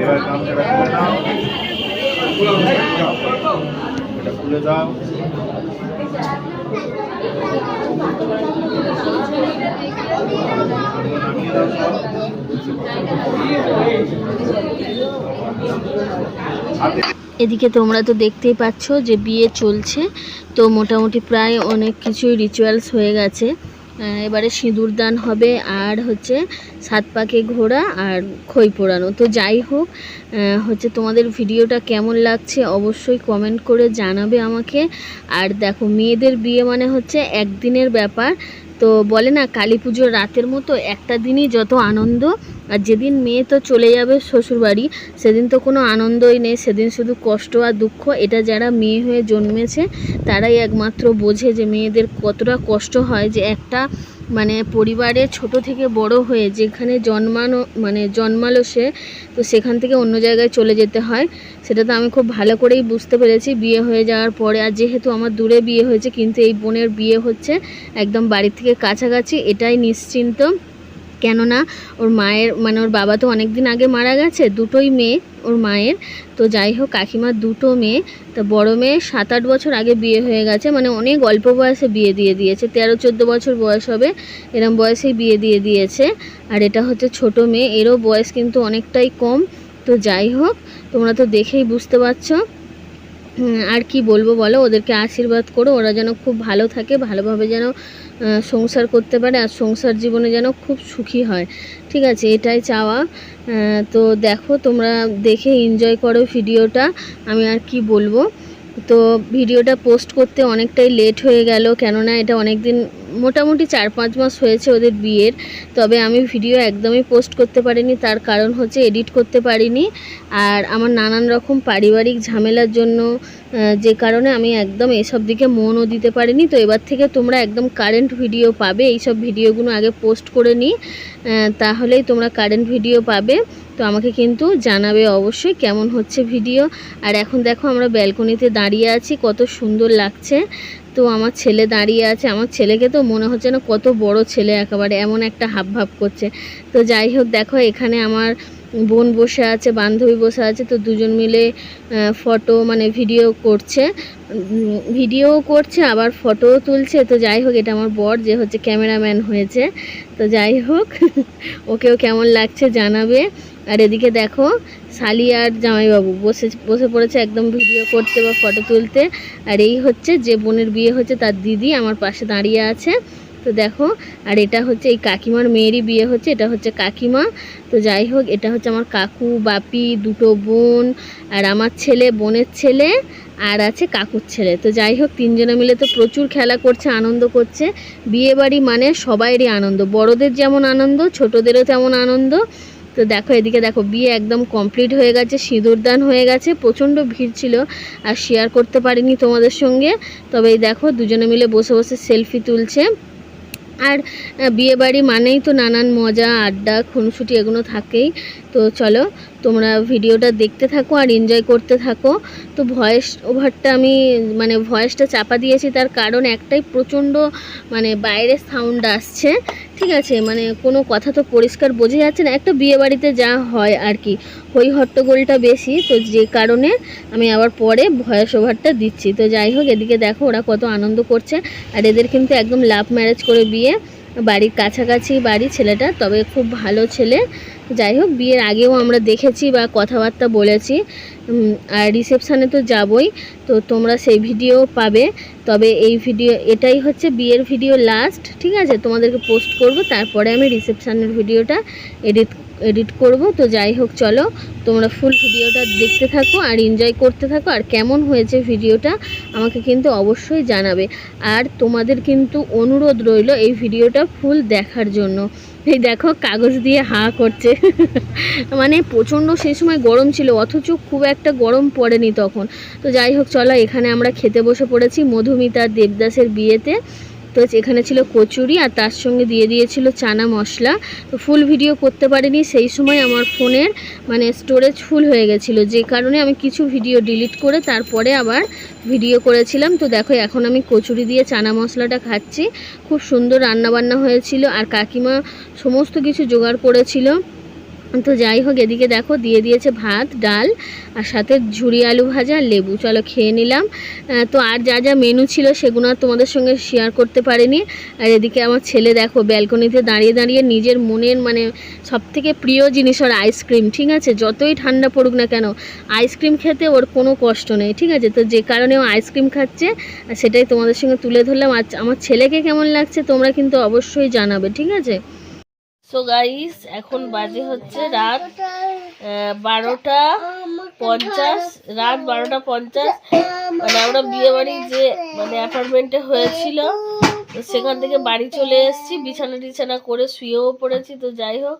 এবার খুলে এটা খুলে দাও এদিকে তোমরা তো দেখতেই পাচ্ছ যে বিয়ে চলছে, তো মোটামুটি প্রায় অনেক কিছুই রিচুয়ালস হয়ে গেছে। এবারে সিঁদুর দান হবে আর হচ্ছে সাত পাকে ঘোরা আর খই পোড়ানো। তো যাই হোক হচ্ছে তোমাদের ভিডিওটা কেমন লাগছে অবশ্যই কমেন্ট করে জানাবে আমাকে। আর দেখো, মেয়েদের বিয়ে মানে হচ্ছে একদিনের ব্যাপার। তো বলে না, কালী পুজোর রাতের মতো একটা দিনই যত আনন্দ আর যেদিন মেয়ে তো চলে যাবে শ্বশুরবাড়ি, সেদিন তো কোনো আনন্দই নেই, সেদিন শুধু কষ্ট আর দুঃখ। এটা যারা মেয়ে হয়ে জন্মেছে, তারাই একমাত্র বোঝে যে মেয়েদের কতটা কষ্ট হয় যে একটা মানে পরিবারে ছোট থেকে বড় হয়ে যেখানে জন্মানো মানে জন্মালো সে, তো সেখান থেকে অন্য জায়গায় চলে যেতে হয়। সেটা তো আমি খুব ভালো করেই বুঝতে পেরেছি বিয়ে হয়ে যাওয়ার পরে। আর যেহেতু আমার দূরে বিয়ে হয়েছে, কিন্তু এই বোনের বিয়ে হচ্ছে একদম বাড়ির থেকে কাছাকাছি, এটাই নিশ্চিন্ত। কেননা ওর মায়ের মানে ওর বাবা তো অনেক দিন আগে মারা গেছে, দুটোই মেয়ে ওর মায়ের। তো যাই হোক কাকিমার দুটো মেয়ে, তো বড় মেয়ে সাত আট বছর আগে বিয়ে হয়ে গেছে মানে অনেক অল্প বয়সে বিয়ে দিয়ে দিয়েছে তেরো চোদ্দ বছর বয়স হবে, এরম বয়সেই বিয়ে দিয়ে দিয়েছে। আর এটা হচ্ছে ছোট মেয়ে, এরও বয়স কিন্তু অনেকটাই কম। তো যাই হোক, তোমরা তো দেখেই বুঝতে পারছ। আর কি বলব বলো, ওদেরকে আশীর্বাদ করো, ওরা যেন খুব ভালো থাকে, ভালোভাবে যেন সংসার করতে পারে আর সংসার জীবনে যেন খুব সুখী হয়। ঠিক আছে, এটাই চাওয়া। তো দেখো, তোমরা দেখে এনজয় করো ভিডিওটা আমি আর কি বলব। তো ভিডিওটা পোস্ট করতে অনেকটাই লেট হয়ে গেল, কেননা এটা অনেক দিন মোটামুটি চার পাঁচ মাস হয়েছে ওদের বিয়ের, তবে আমি ভিডিও একদমই পোস্ট করতে পারিনি, তার কারণ হচ্ছে এডিট করতে পারিনি, আর আমার নানান রকম পারিবারিক ঝামেলার জন্য যে কারণে আমি একদম এসব দিকে মনও দিতে পারিনি, তো এবার থেকে তোমরা একদম কারেন্ট ভিডিও পাবে, এইসব ভিডিওগুলো আগে পোস্ট করে নিই তাহলেই তোমরা কারেন্ট ভিডিও পাবে। তো আমাকে কিন্তু জানাবে অবশ্যই কেমন হচ্ছে ভিডিও। আর এখন দেখো আমরা ব্যালকনিতে দাঁড়িয়ে আছি, কত সুন্দর লাগছে। তো আমার ছেলে দাঁড়িয়ে আছে, আমার ছেলেকে তো মনে হচ্ছে না কত বড় ছেলে একেবারে, এমন একটা হাব ভাব করছে। তো যাই হোক, দেখো এখানে আমার বোন বসে আছে, বান্ধবী বসে আছে, তো দুজন মিলে ফটো মানে ভিডিও করছে। ভিডিও করছে, আবার ফটোও তুলছে। তো যাই হোক, এটা আমার বর যে হচ্ছে ক্যামেরাম্যান হয়েছে। তো যাই হোক, ওকেও কেমন লাগছে জানাবে। আর এদিকে দেখো, শালি আর জামাইবাবু বসে বসে পড়েছে একদম ভিডিও করতে বা ফটো তুলতে। আর এই হচ্ছে যে বোনের বিয়ে হচ্ছে, তার দিদি আমার পাশে দাঁড়িয়ে আছে। তো দেখো, আর এটা হচ্ছে এই কাকিমার মেয়েরই বিয়ে হচ্ছে, এটা হচ্ছে কাকিমা। তো যাই হোক, এটা হচ্ছে আমার কাকু, বাপি, দুটো বোন, আর আমার ছেলে, বোনের ছেলে, আর আছে কাকুর ছেলে। তো যাই হোক, তিনজনে মিলে তো প্রচুর খেলা করছে, আনন্দ করছে। বিয়ে বাড়ি মানে সবাইরই আনন্দ। বড়দের যেমন আনন্দ, ছোটদেরও তেমন আনন্দ। তো দেখো, এদিকে দেখো, বিয়ে একদম কমপ্লিট হয়ে গেছে সিঁদুর দান হয়ে গেছে, প্রচণ্ড ভিড় ছিল, আর শেয়ার করতে পারিনি তোমাদের সঙ্গে। তবে এই দেখো, দুজনে মিলে বসে বসে সেলফি তুলছে। আর বিয়েবাড়ি বিয়ে বাড়ি মানেই তো নানান মজা আড্ডা খুনসুটি এগুলো থাকেই। তো চলো তোমরা ভিডিওটা দেখতে থাকো আর এনজয় করতে থাকো। তো ভয়েস ওভারটা আমি মানে ভয়েসটা চাপা দিয়েছি, তার কারণ একটাই প্রচণ্ড মানে বাইরের সাউন্ড আসছে, ঠিক আছে? মানে কোনো কথা তো পরিষ্কার বোঝা যাচ্ছে না। একটা বিয়ে বাড়িতে যা হয় আর কি হই হট্টগোলটা বেশি, তো যে কারণে আমি আবার পরে ভয়েস ওভারটা দিচ্ছি। তো যাই হোক, এদিকে দেখো ওরা কত আনন্দ করছে, আর এদের কিন্তু একদম লাভ ম্যারেজ করে বিয়ে। বাড়ির কাছাকাছি বাড়ি ছেলেটা, তবে খুব ভালো ছেলে। যাই হোক, বিয়ের আগেও আমরা দেখেছি বা কথাবার্তা বলেছি। আর রিসেপশানে তো যাবই, তো তোমরা সেই ভিডিও পাবে। তবে এই ভিডিও, এটাই হচ্ছে বিয়ের ভিডিও লাস্ট, ঠিক আছে? তোমাদেরকে পোস্ট করব, তারপরে আমি রিসেপশানের ভিডিওটা এডিট এডিট করব। তো যাই হোক, চলো তোমরা ফুল ভিডিওটা দেখতে থাকো আর এনজয় করতে থাকো। আর কেমন হয়েছে ভিডিওটা আমাকে কিন্তু অবশ্যই জানাবে। আর তোমাদের কিন্তু অনুরোধ রইল এই ভিডিওটা ফুল দেখার জন্য। এই দেখো, কাগজ দিয়ে হা করছে। মানে প্রচণ্ড সেই সময় গরম ছিল, অথচ খুব একটা গরম পড়েনি তখন। তো যাই হোক, চলো এখানে আমরা খেতে বসে পড়েছি মধুমিতা দেবদাসের বিয়েতে। তো এখানে ছিল কচুরি আর তার সঙ্গে দিয়ে দিয়েছিল চানা মশলা। তো ফুল ভিডিও করতে পারিনি, সেই সময় আমার ফোনের মানে স্টোরেজ ফুল হয়ে গেছিল। যে কারণে আমি কিছু ভিডিও ডিলিট করে তারপরে আবার ভিডিও করেছিলাম। তো দেখো, এখন আমি কচুরি দিয়ে চানা মশলাটা খাচ্ছি। খুব সুন্দর রান্নাবান্না হয়েছিল আর কাকিমা সমস্ত কিছু জোগাড় করেছিল। তো যাই হোক, এদিকে দেখো, দিয়ে দিয়েছে ভাত, ডাল আর সাথে ঝুরি আলু ভাজা লেবু। চলো খেয়ে নিলাম। তো আর যা যা মেনু ছিল সেগুলো আর তোমাদের সঙ্গে শেয়ার করতে পারিনি। আর এদিকে আমার ছেলে দেখো ব্যালকনিতে দাঁড়িয়ে দাঁড়িয়ে নিজের মনের মানে সব থেকে প্রিয় জিনিস ওর আইসক্রিম ঠিক আছে? যতই ঠান্ডা পড়ুক না কেন আইসক্রিম খেতে ওর কোনো কষ্ট নেই, ঠিক আছে? তো যে কারণে ও আইসক্রিম খাচ্ছে সেটাই তোমাদের সঙ্গে তুলে ধরলাম। আর আমার ছেলেকে কেমন লাগছে তোমরা কিন্তু অবশ্যই জানাবে, ঠিক আছে? সো গাইস এখন বাজে হচ্ছে রাত বারোটা পঞ্চাশ, রাত বারোটা পঞ্চাশ। মানে আমরা বিয়ে বাড়ি যে মানে অ্যাপার্টমেন্টে হয়েছিল, তো সেখান থেকে বাড়ি চলে এসেছি। বিছানা টিছানা করে শুয়েও পড়েছি, তো যাই হোক।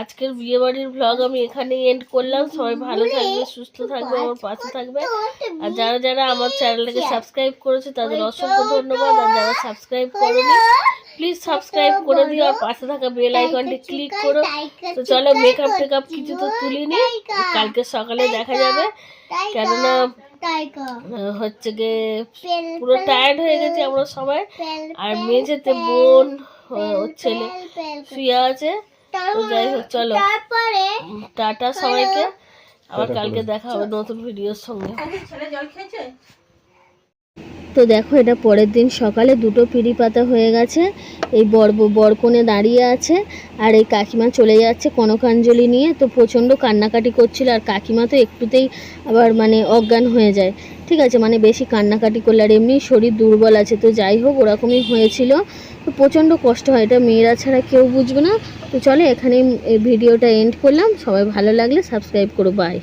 আজকের বিয়ে বাড়ির ব্লগ আমি এখানেই এন্ড করলাম। সবাই ভালো থাকবে সুস্থ থাকবে আমার পাশে থাকবে। আর যারা যারা আমার চ্যানেলটাকে সাবস্ক্রাইব করেছে তাদের অসংখ্য ধন্যবাদ। আর যারা সাবস্ক্রাইব করেনি প্লিজ সাবস্ক্রাইব করে দিও। আর পাশে থাকা বেল আইকনটি ক্লিক করো। তো চলো মেকআপ টেকআপ কিছু তো তুলিনি। কালকে সকালে দেখা যাবে। কেননা হচ্ছে গিয়ে পুরো টায়ার্ড হয়ে গেছি আমরা সবাই। আর মেঝেতে বোন ওর ছেলে শুয়ে আছে। যাই হোক চলো। তারপরে টাটা সবাইকে। আবার কালকে দেখা হবে নতুন ভিডিওর সঙ্গে। তো দেখো এটা পরের দিন সকালে দুটো পিড়ি পাতা হয়ে গেছে। এই বর বরকনে দাঁড়িয়ে আছে আর এই কাকিমা চলে যাচ্ছে কনকাঞ্জলি নিয়ে। তো প্রচণ্ড কান্নাকাটি করছিল আর কাকিমা তো একটুতেই আবার মানে অজ্ঞান হয়ে যায়। ঠিক আছে মানে বেশি কান্নাকাটি করলে, আর এমনি শরীর দুর্বল আছে, তো যাই হোক, ওরকমই হয়েছিল। তো প্রচণ্ড কষ্ট হয়, এটা মেয়েরা ছাড়া কেউ বুঝবে না। তো চলে, এখানেই এই ভিডিওটা এন্ড করলাম। সবাই ভালো লাগলে সাবস্ক্রাইব করো বাই